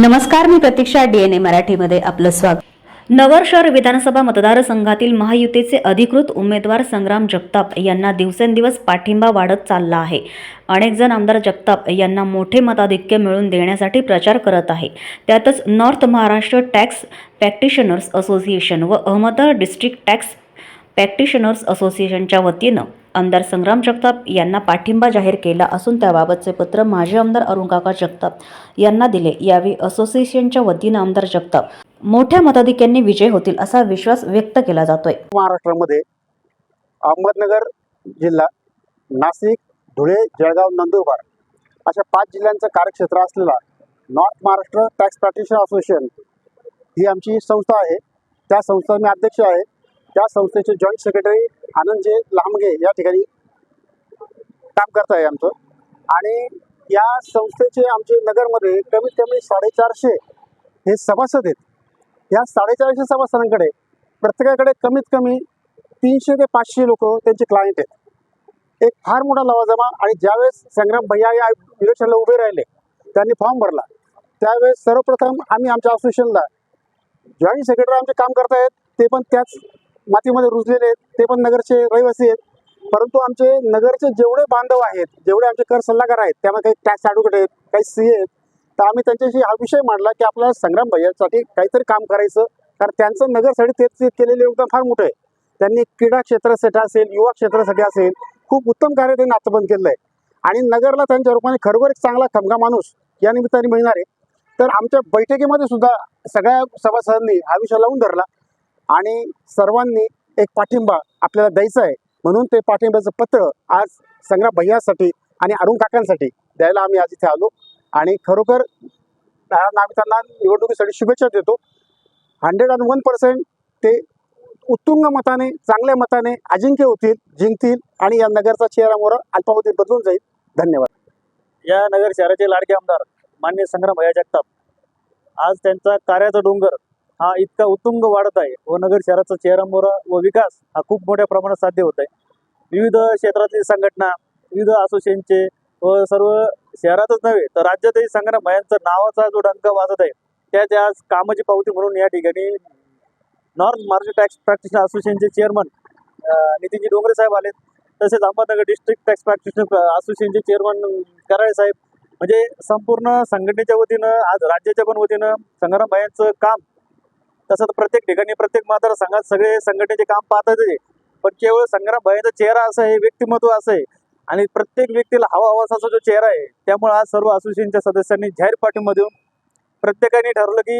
नमस्कार मी प्रतीक्षा डीएनए मराठीमध्ये आपलं स्वागत. नगर शहर विधानसभा मतदारसंघातील महायुतीचे अधिकृत उमेदवार संग्राम जगताप यांना दिवसेंदिवस पाठिंबा वाढत चालला आहे. अनेक जण आमदार जगताप यांना मोठे मताधिक्य मिळवून देण्यासाठी प्रचार करत आहे. त्यातच north Maharashtra tax practitioners association व अहमदनगर डिस्ट्रिक्ट टॅक्स प्रॅक्टिशनर्स असोसिएशनच्या वतीनं आमदार संग्राम जगताप यांना पाठिंबा जाहीर केला असून त्याबाबतचे पत्र माजी आमदार अरुणकाका जगताप यांना दिले. यावेळी असोसिएशनच्या वतीनं आमदार जगताप मोठ्या मताधिक्यांनी विजय होतील असा विश्वास व्यक्त केला जातोय. महाराष्ट्रामध्ये अहमदनगर जिल्हा नाशिक धुळे जळगाव नंदुरबार अशा पाच जिल्ह्यांचं कार्यक्षेत्र असलेला north Maharashtra tax practitioner association ही आमची संस्था आहे. त्या संस्था मी अध्यक्ष आहे. त्या संस्थेचे जॉईंट सेक्रेटरी आनंदजी लांबगे या ठिकाणी काम करत आहे आमचं. आणि या संस्थेचे आमचे नगरमध्ये कमीत कमी साडेचारशे हे सभासद आहेत. या साडेचारशे सभासदांकडे प्रत्येकाकडे कमीत कमी तीनशे ते पाचशे लोक त्यांचे क्लायंट आहेत. एक फार मोठा लवाजमा आणि ज्यावेळेस संग्राम भैया या इलेक्शनला उभे राहिले त्यांनी फॉर्म भरला. त्यावेळेस सर्वप्रथम आम्ही आमच्या असोसिएशनला जॉईंट सेक्रेटरी आमचे काम करतायत ते पण त्याच मातीमध्ये रुजलेले आहेत. ते पण नगरचे रहिवासी आहेत. परंतु आमचे नगरचे जेवढे बांधव आहेत जेवढे आमचे कर सल्लागार आहेत त्यामध्ये काही टॅक्स ॲडव्होकेट आहेत काही सी आहेत तर आम्ही त्यांच्याशी हा विषय मांडला की आपल्याला संग्राम भैयासाठी काहीतरी काम करायचं. कारण त्यांचं नगरसाठी ते केलेलं केलेले योगदान फार मोठं आहे. त्यांनी क्रीडा क्षेत्रासाठी असेल युवा क्षेत्रासाठी असेल खूप उत्तम कार्य त्यांनी आत्तापर्यंत केलेलं आहे आणि नगरला त्यांच्या रूपाने खरोखर एक चांगला खमगा माणूस या निमित्ताने मिळणार आहे. तर आमच्या बैठकीमध्ये सुद्धा सगळ्या सभासदांनी हा विषय लावून धरला. आणि सर्वांनी एक पाठिंबा आपल्याला द्यायचा आहे. म्हणून ते पाठिंब्याचं पत्र आज संग्राम भैयासाठी आणि अरुण काकांसाठी द्यायला आम्ही आज इथे आलो. आणि खरोखर नागरिकांना आम्ही त्यांना निवडणुकीसाठी शुभेच्छा देतो. हंड्रेड अँड वन पर्सेंट ते उत्तुंग मताने चांगल्या मताने अजिंक्य होतील जिंकतील आणि या नगरचा चेहरा मोहरा अल्पावधीत बदलून जाईल. धन्यवाद. या नगर शहराचे लाडके आमदार मान्य संग्राम भैया जगताप. आज त्यांचा कार्याचा डोंगर हा इतका उत्तुंग वाढत आहे. व नगर शहराचा चेहरामोहरा व विकास हा खूप मोठ्या प्रमाणात साध्य होत आहे. विविध क्षेत्रातील संघटना विविध असोसिएशनचे व सर्व शहरातच नव्हे तर राज्यातही संघटना भयांचा नावाचा जो डंका वाजत आहे त्याच्या आज कामाची पावती म्हणून या ठिकाणी नॉर्थ महाराष्ट्र टॅक्स प्रॅक्टिशनर असोसिएशनचे चेअरमन नितीनजी डोंगरे साहेब आले तसेच अहमदनगर डिस्ट्रिक्ट टॅक्स प्रॅक्टिशनर असोसिएशनचे चेअरमन कराळे साहेब. म्हणजे संपूर्ण संघटनेच्या वतीनं आज राज्याच्या पण वतीनं संग्राम भायांचं काम तसं प्रत्येक ठिकाणी प्रत्येक मतदारसंघात सगळे संघटनेचे काम पाहतात आहे. पण केवळ संग्राम भयाचा चेहरा असा आहे व्यक्तिमत्व असं आहे. आणि प्रत्येक व्यक्तीला हवा हवासाचा जो चेहरा आहे त्यामुळे आज सर्व असोसिएशनच्या सदस्यांनी जाहीर पाठीमधून प्रत्येकाने ठरवलं की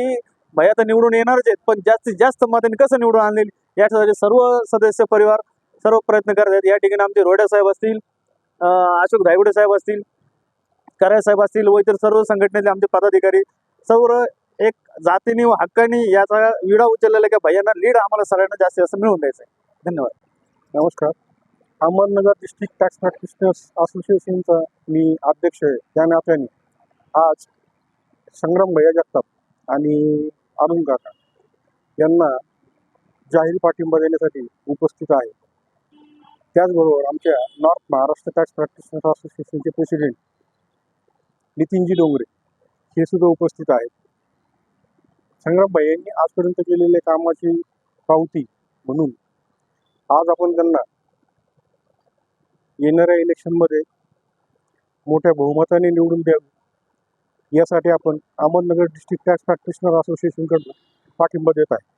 भैया तर निवडून येणारच आहेत पण जास्तीत जास्त मतांनी कसं निवडून आणले? यासाठी सर्व सदस्य परिवार सर्व प्रयत्न करत आहेत. या ठिकाणी आमचे रोड्या साहेब असतील अशोक धायगुडे साहेब असतील कराय साहेब असतील व इतर सर्व संघटनेचे आमचे पदाधिकारी सर्व एक जातीने व हक्काने याचा विडा उचललेला की भैयांना लीड आम्हाला सगळ्यांना जास्तीत जास्त मिळवून द्यायचं आहे धन्यवाद. नमस्कार. अहमदनगर डिस्ट्रिक्ट टॅक्स प्रॅक्टिशनर्स असोसिएशनचा मी अध्यक्ष आहे त्या नात्याने. आज संग्राम भैया जगताप आणि अरुण काका यांना जाहीर पाठिंबा देण्यासाठी उपस्थित आहे. त्याचबरोबर आमच्या नॉर्थ महाराष्ट्र टॅक्स प्रॅक्टिशनर्स असोसिएशनचे प्रेसिडेंट नितीनजी डोंगरे हे सुद्धा उपस्थित आहेत. संग्रामबाई यांनी आजपर्यंत केलेल्या कामाची पावती म्हणून आज आपण त्यांना येणाऱ्या इलेक्शनमध्ये मोठ्या बहुमताने निवडून द्यावी. यासाठी आपण अहमदनगर डिस्ट्रिक्ट टॅक्स प्रॅक्टिशनर असोसिएशनकडून पाठिंबा देत आहे.